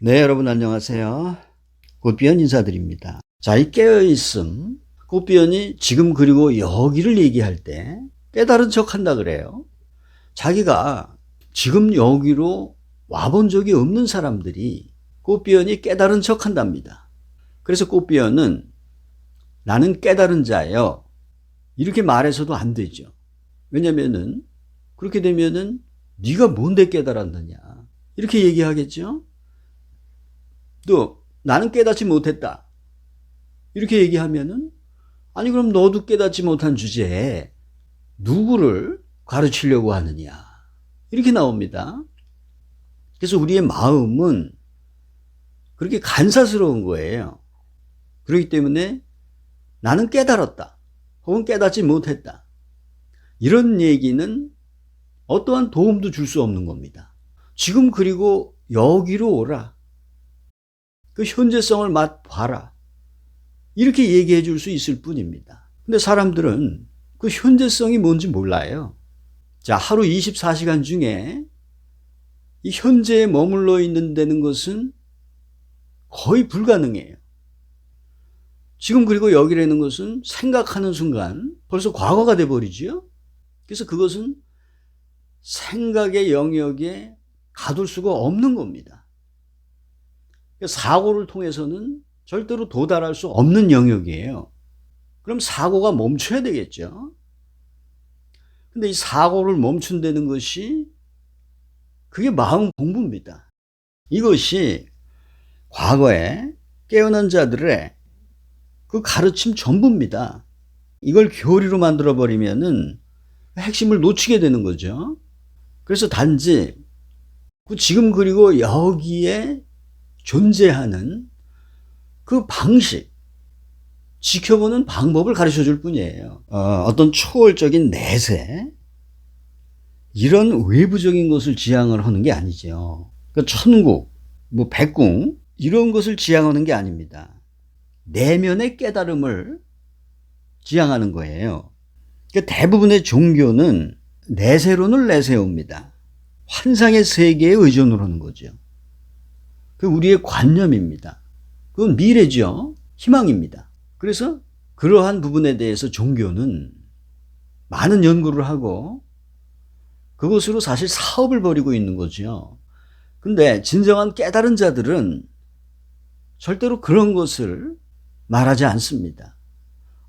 네, 여러분 안녕하세요. 꽃비연 인사드립니다. 자, 이 깨어있음, 꽃비연이 지금 그리고 여기를 얘기할 때 깨달은 척 한다 그래요. 자기가 지금 여기로 와본 적이 없는 사람들이 꽃비연이 깨달은 척 한답니다. 그래서 꽃비연은 나는 깨달은 자예요. 이렇게 말해서도 안 되죠. 왜냐면은 그렇게 되면은 네가 뭔데 깨달았느냐. 이렇게 얘기하겠죠. 또 나는 깨닫지 못했다. 이렇게 얘기하면은 아니 그럼 너도 깨닫지 못한 주제에 누구를 가르치려고 하느냐. 이렇게 나옵니다. 그래서 우리의 마음은 그렇게 간사스러운 거예요. 그렇기 때문에 나는 깨달았다. 혹은 깨닫지 못했다. 이런 얘기는 어떠한 도움도 줄 수 없는 겁니다. 지금 그리고 여기로 오라. 그 현재성을 맛봐라. 이렇게 얘기해 줄 수 있을 뿐입니다. 근데 사람들은 그 현재성이 뭔지 몰라요. 자, 하루 24시간 중에 이 현재에 머물러 있는 데는 것은 거의 불가능해요. 지금 그리고 여기라는 것은 생각하는 순간 벌써 과거가 돼 버리지요. 그래서 그것은 생각의 영역에 가둘 수가 없는 겁니다. 사고를 통해서는 절대로 도달할 수 없는 영역이에요. 그럼 사고가 멈춰야 되겠죠. 근데 이 사고를 멈춘다는 것이 그게 마음 공부입니다. 이것이 과거에 깨어난 자들의 그 가르침 전부입니다. 이걸 교리로 만들어 버리면은 핵심을 놓치게 되는 거죠. 그래서 단지 그 지금 그리고 여기에 존재하는 그 방식, 지켜보는 방법을 가르쳐 줄 뿐이에요. 어, 떤 초월적인 내세, 이런 외부적인 것을 지향을 하는 게 아니죠. 그 천국, 뭐 백궁, 이런 것을 지향하는 게 아닙니다. 내면의 깨달음을 지향하는 거예요. 그 대부분의 종교는 내세론을 내세웁니다. 환상의 세계에 의존을 하는 거죠. 그 우리의 관념입니다. 그건 미래죠. 희망입니다. 그래서 그러한 부분에 대해서 종교는 많은 연구를 하고 그것으로 사실 사업을 벌이고 있는 거죠. 근데 진정한 깨달은 자들은 절대로 그런 것을 말하지 않습니다.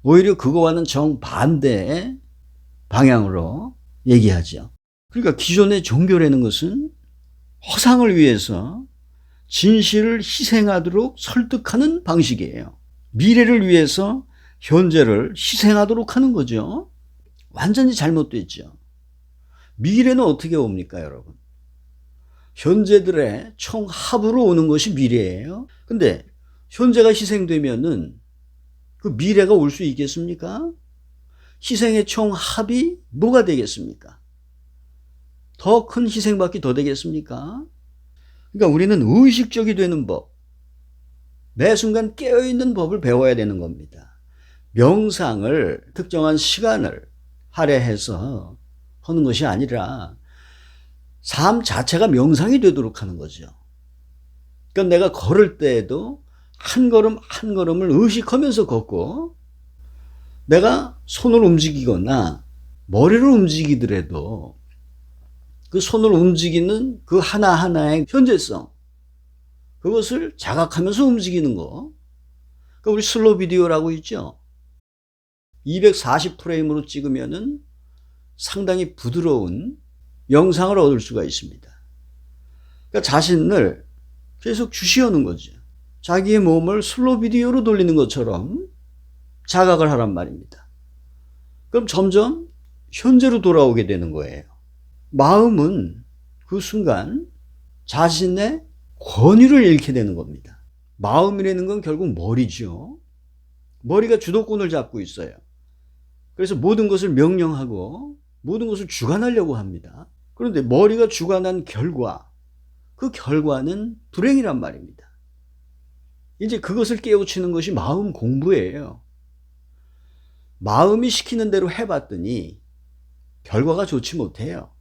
오히려 그거와는 정반대의 방향으로 얘기하죠. 그러니까 기존의 종교라는 것은 허상을 위해서 진실을 희생하도록 설득하는 방식이에요. 미래를 위해서 현재를 희생하도록 하는 거죠. 완전히 잘못됐죠. 미래는 어떻게 옵니까, 여러분? 현재들의 총합으로 오는 것이 미래예요. 근데 현재가 희생되면은 그 미래가 올 수 있겠습니까? 희생의 총합이 뭐가 되겠습니까? 더 큰 희생밖에 더 되겠습니까? 그러니까 우리는 의식적이 되는 법, 매 순간 깨어있는 법을 배워야 되는 겁니다. 명상을 특정한 시간을 할애해서 하는 것이 아니라 삶 자체가 명상이 되도록 하는 거죠. 그러니까 내가 걸을 때에도 한 걸음 한 걸음을 의식하면서 걷고 내가 손을 움직이거나 머리를 움직이더라도 그 손을 움직이는 그 하나하나의 현재성 그것을 자각하면서 움직이는 거. 그러니까 우리 슬로 비디오라고 있죠. 240 프레임으로 찍으면은 상당히 부드러운 영상을 얻을 수가 있습니다. 그러니까 자신을 계속 주시하는 거죠. 자기의 몸을 슬로 비디오로 돌리는 것처럼 자각을 하란 말입니다. 그럼 점점 현재로 돌아오게 되는 거예요. 마음은 그 순간 자신의 권위를 잃게 되는 겁니다. 마음이라는 건 결국 머리죠. 머리가 주도권을 잡고 있어요. 그래서 모든 것을 명령하고 모든 것을 주관하려고 합니다. 그런데 머리가 주관한 결과, 그 결과는 불행이란 말입니다. 이제 그것을 깨우치는 것이 마음 공부예요. 마음이 시키는 대로 해봤더니 결과가 좋지 못해요.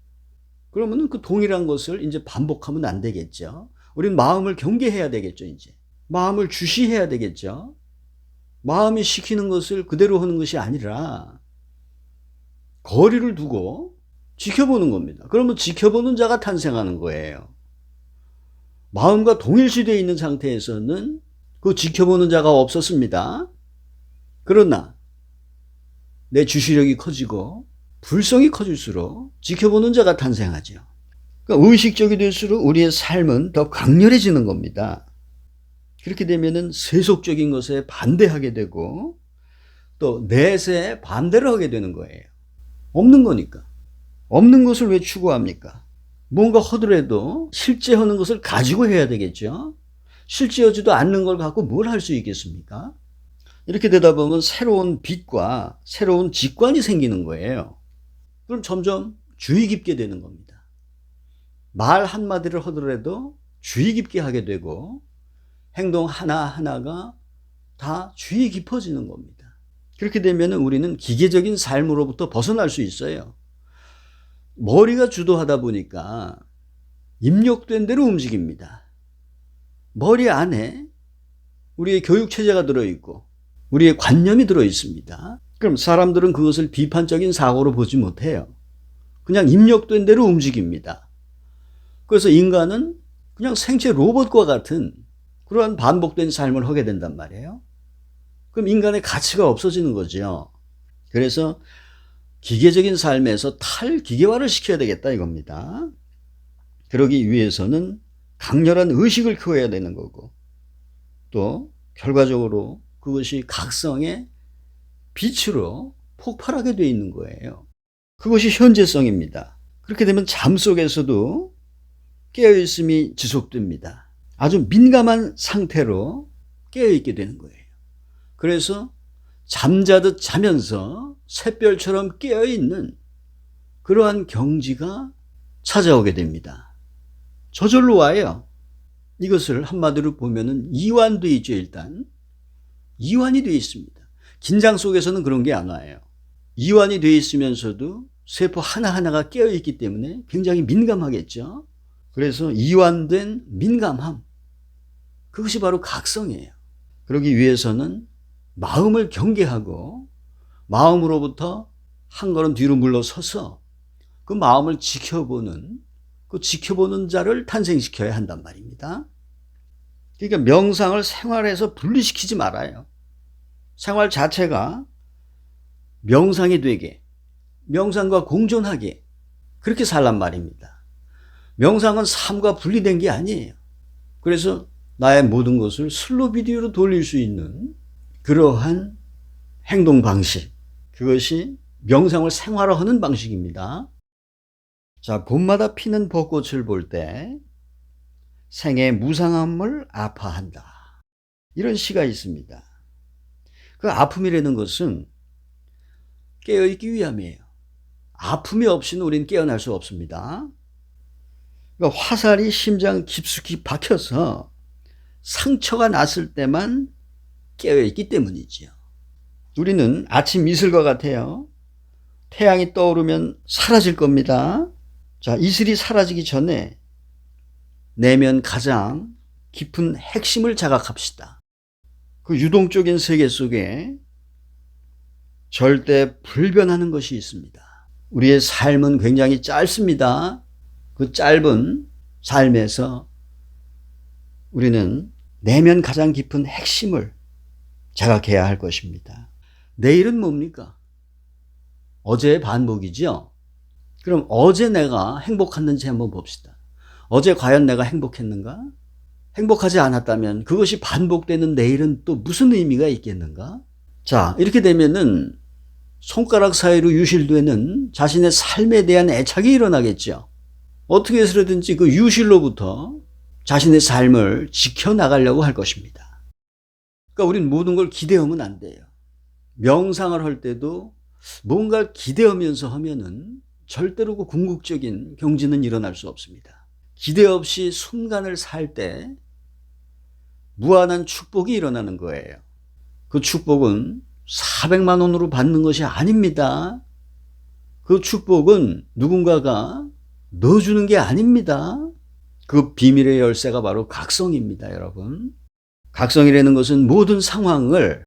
그러면 그 동일한 것을 이제 반복하면 안 되겠죠. 우린 마음을 경계해야 되겠죠, 이제. 마음을 주시해야 되겠죠. 마음이 시키는 것을 그대로 하는 것이 아니라 거리를 두고 지켜보는 겁니다. 그러면 지켜보는 자가 탄생하는 거예요. 마음과 동일시되어 있는 상태에서는 그 지켜보는 자가 없었습니다. 그러나 내 주시력이 커지고 불성이 커질수록 지켜보는 자가 탄생하죠. 그러니까 의식적이 될수록 우리의 삶은 더 강렬해지는 겁니다. 그렇게 되면은 세속적인 것에 반대하게 되고 또 내세에 반대를 하게 되는 거예요. 없는 거니까. 없는 것을 왜 추구합니까? 뭔가 하더라도 실제 하는 것을 가지고 해야 되겠죠. 실제 하지도 않는 걸 갖고 뭘 할 수 있겠습니까? 이렇게 되다 보면 새로운 빛과 새로운 직관이 생기는 거예요. 그럼 점점 주의 깊게 되는 겁니다. 말 한마디를 하더라도 주의 깊게 하게 되고 행동 하나하나가 다 주의 깊어지는 겁니다. 그렇게 되면 우리는 기계적인 삶으로부터 벗어날 수 있어요. 머리가 주도하다 보니까 입력된 대로 움직입니다. 머리 안에 우리의 교육 체제가 들어있고 우리의 관념이 들어있습니다. 그럼 사람들은 그것을 비판적인 사고로 보지 못해요. 그냥 입력된 대로 움직입니다. 그래서 인간은 그냥 생체 로봇과 같은 그러한 반복된 삶을 하게 된단 말이에요. 그럼 인간의 가치가 없어지는 거죠. 그래서 기계적인 삶에서 탈기계화를 시켜야 되겠다 이겁니다. 그러기 위해서는 강렬한 의식을 키워야 되는 거고 또 결과적으로 그것이 각성의 빛으로 폭발하게 되어 있는 거예요. 그것이 현재성입니다. 그렇게 되면 잠 속에서도 깨어있음이 지속됩니다. 아주 민감한 상태로 깨어있게 되는 거예요. 그래서 잠자듯 자면서 샛별처럼 깨어있는 그러한 경지가 찾아오게 됩니다. 저절로 와요. 이것을 한마디로 보면은 이완돼 있죠, 일단. 이완이 돼 있습니다. 긴장 속에서는 그런 게 안 와요. 이완이 돼 있으면서도 세포 하나하나가 깨어 있기 때문에 굉장히 민감하겠죠. 그래서 이완된 민감함. 그것이 바로 각성이에요. 그러기 위해서는 마음을 경계하고 마음으로부터 한 걸음 뒤로 물러서서 그 마음을 지켜보는 그 지켜보는 자를 탄생시켜야 한단 말입니다. 그러니까 명상을 생활에서 분리시키지 말아요. 생활 자체가 명상이 되게, 명상과 공존하게 그렇게 살란 말입니다. 명상은 삶과 분리된 게 아니에요. 그래서 나의 모든 것을 슬로 비디오로 돌릴 수 있는 그러한 행동 방식. 그것이 명상을 생활화하는 방식입니다. 자, 봄마다 피는 벚꽃을 볼 때 생의 무상함을 아파한다. 이런 시가 있습니다. 그 아픔이라는 것은 깨어있기 위함이에요. 아픔이 없이는 우리는 깨어날 수 없습니다. 그러니까 화살이 심장 깊숙이 박혀서 상처가 났을 때만 깨어있기 때문이지요. 우리는 아침 이슬과 같아요. 태양이 떠오르면 사라질 겁니다. 자, 이슬이 사라지기 전에 내면 가장 깊은 핵심을 자각합시다. 그 유동적인 세계 속에 절대 불변하는 것이 있습니다. 우리의 삶은 굉장히 짧습니다. 그 짧은 삶에서 우리는 내면 가장 깊은 핵심을 자각해야 할 것입니다. 내일은 뭡니까? 어제의 반복이죠? 그럼 어제 내가 행복했는지 한번 봅시다. 어제 과연 내가 행복했는가? 행복하지 않았다면 그것이 반복되는 내일은 또 무슨 의미가 있겠는가? 자, 이렇게 되면은 손가락 사이로 유실되는 자신의 삶에 대한 애착이 일어나겠죠. 어떻게 해서든지 그 유실로부터 자신의 삶을 지켜나가려고 할 것입니다. 그러니까 우리는 모든 걸 기대하면 안 돼요. 명상을 할 때도 뭔가 기대하면서 하면은 절대로 그 궁극적인 경지는 일어날 수 없습니다. 기대 없이 순간을 살 때 무한한 축복이 일어나는 거예요. 그 축복은 400만 원으로 받는 것이 아닙니다. 그 축복은 누군가가 넣어주는 게 아닙니다. 그 비밀의 열쇠가 바로 각성입니다, 여러분. 각성이라는 것은 모든 상황을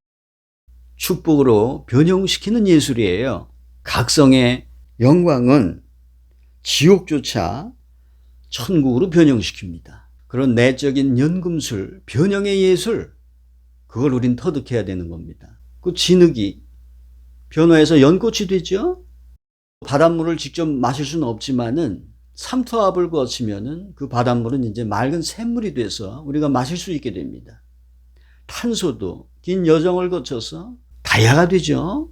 축복으로 변형시키는 예술이에요. 각성의 영광은 지옥조차 천국으로 변형시킵니다. 그런 내적인 연금술, 변형의 예술, 그걸 우린 터득해야 되는 겁니다. 그 진흙이 변화해서 연꽃이 되죠? 바닷물을 직접 마실 수는 없지만은 삼투압을 거치면은 그 바닷물은 이제 맑은 샘물이 돼서 우리가 마실 수 있게 됩니다. 탄소도 긴 여정을 거쳐서 다야가 되죠.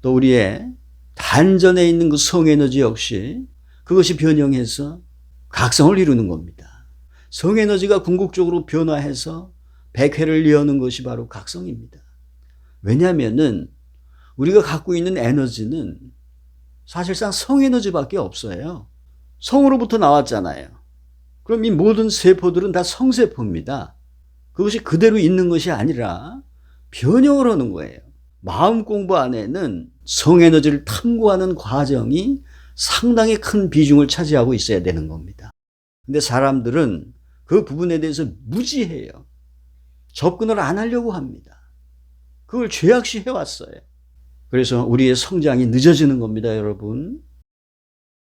또 우리의 단전에 있는 그 성에너지 역시 그것이 변형해서 각성을 이루는 겁니다. 성에너지가 궁극적으로 변화해서 백회를 여는 것이 바로 각성입니다. 왜냐하면은 우리가 갖고 있는 에너지는 사실상 성에너지밖에 없어요. 성으로부터 나왔잖아요. 그럼 이 모든 세포들은 다 성세포입니다. 그것이 그대로 있는 것이 아니라 변형을 하는 거예요. 마음 공부 안에는 성에너지를 탐구하는 과정이 상당히 큰 비중을 차지하고 있어야 되는 겁니다. 근데 사람들은 그 부분에 대해서 무지해요. 접근을 안 하려고 합니다. 그걸 죄악시 해왔어요. 그래서 우리의 성장이 늦어지는 겁니다, 여러분.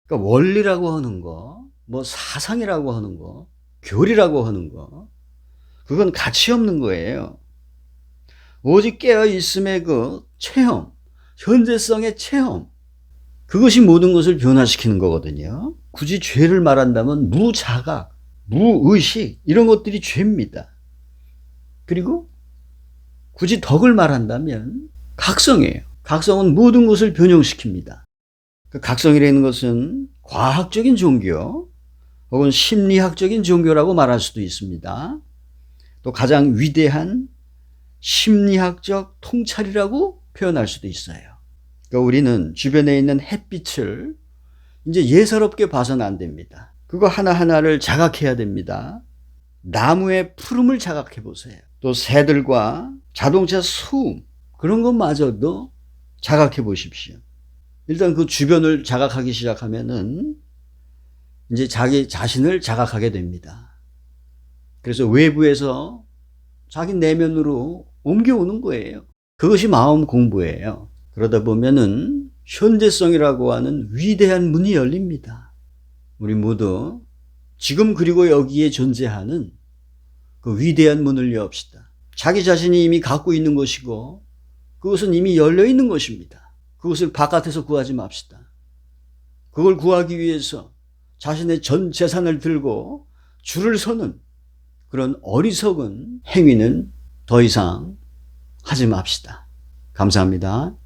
그러니까 원리라고 하는 거, 뭐 사상이라고 하는 거, 교리라고 하는 거, 그건 가치 없는 거예요. 오직 깨어 있음의 그 체험, 현재성의 체험, 그것이 모든 것을 변화시키는 거거든요. 굳이 죄를 말한다면 무자각, 무의식, 이런 것들이 죄입니다. 그리고 굳이 덕을 말한다면 각성이에요. 각성은 모든 것을 변형시킵니다. 그 각성이라는 것은 과학적인 종교 혹은 심리학적인 종교라고 말할 수도 있습니다. 또 가장 위대한 심리학적 통찰이라고 표현할 수도 있어요. 그러니까 우리는 주변에 있는 햇빛을 이제 예사롭게 봐서는 안 됩니다. 그거 하나하나를 자각해야 됩니다. 나무의 푸름을 자각해 보세요. 또 새들과 자동차 소음, 그런 것마저도 자각해 보십시오. 일단 그 주변을 자각하기 시작하면은 이제 자기 자신을 자각하게 됩니다. 그래서 외부에서 자기 내면으로 옮겨오는 거예요. 그것이 마음 공부예요. 그러다 보면은 현재성이라고 하는 위대한 문이 열립니다. 우리 모두 지금 그리고 여기에 존재하는 그 위대한 문을 엽시다. 자기 자신이 이미 갖고 있는 것이고 그것은 이미 열려 있는 것입니다. 그것을 바깥에서 구하지 맙시다. 그걸 구하기 위해서 자신의 전 재산을 들고 줄을 서는 그런 어리석은 행위는 더 이상 하지 맙시다. 감사합니다.